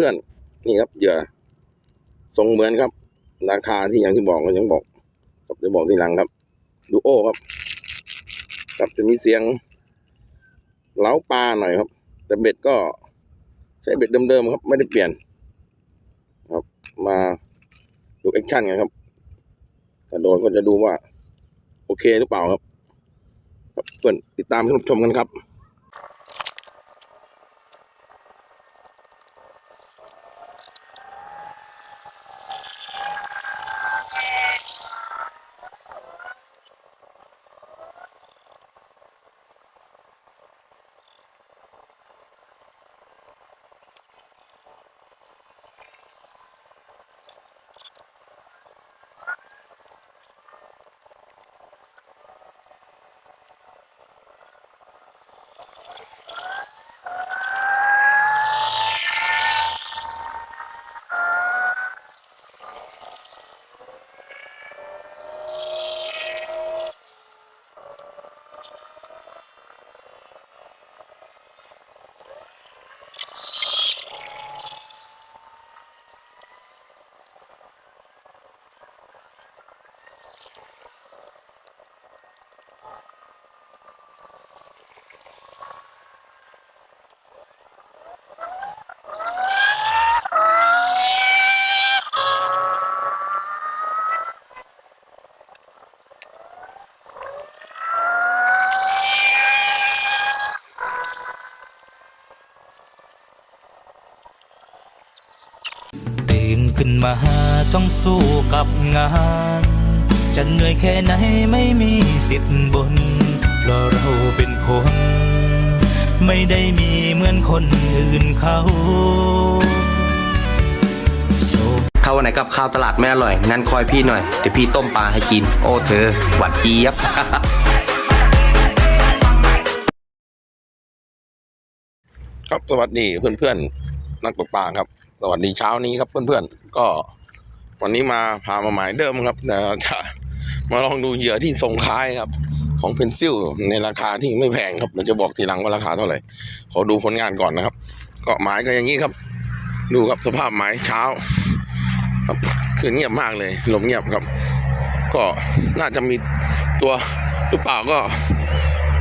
เพื่อนนี่ครับเหยื่อทรงเหมือนครับ ราคาที่อย่างที่บอกก็ยังบอกครับจะบอกทีหลังครับ ดูโอ้ครับครับจะมีเสียงเล้าปลาหน่อยครับ แต่เบ็ดก็ใช้เบ็ดเดิมๆครับ ไม่ได้เปลี่ยน ครับ มาดูแอคชั่นกันครับถ้าโดนก็จะดูว่า โอเคหรือเปล่าครับ ครับเพื่อนติดตามชมกันครับ ตื่นขึ้นมาต้องสู้กับงาน จะเหนื่อยแค่ไหนไม่มีสิทธิ์บน เพราะเราเป็นคน ไม่ได้มีเหมือนคนอื่นเขาโชคถ้าวันไหนกับข้าวตลาดไม่อร่อย งั้นคอยพี่หน่อย เดี๋ยวพี่ต้มปลาให้กิน โอ้เธอ หวานเจี๊ยบครับสวัสดีเพื่อนๆ นักตกปลาครับ สวัสดีเช้านี้ครับเพื่อนๆ ก็วันนี้มาพามาหมายเดิมครับแต่เราจะมาลองดูเหยื่อที่ส่งคล้ายครับ ของเพนซิลในราคาที่ไม่แพงครับเราจะบอกทีหลังว่าราคาเท่าไหร่ขอดูผลงานก่อนนะครับ ก็หมายก็อย่างนี้ครับ ดูครับสภาพหมายเช้าครับคือเงียบมากเลยลมเงียบครับ ก็น่าจะมีตัวหรือเปล่าก็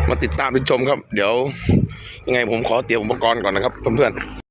มาติดตามติดชมครับ เดี๋ยวยังไงผมขอเตรียมอุปกรณ์ก่อนนะครับเพื่อนๆ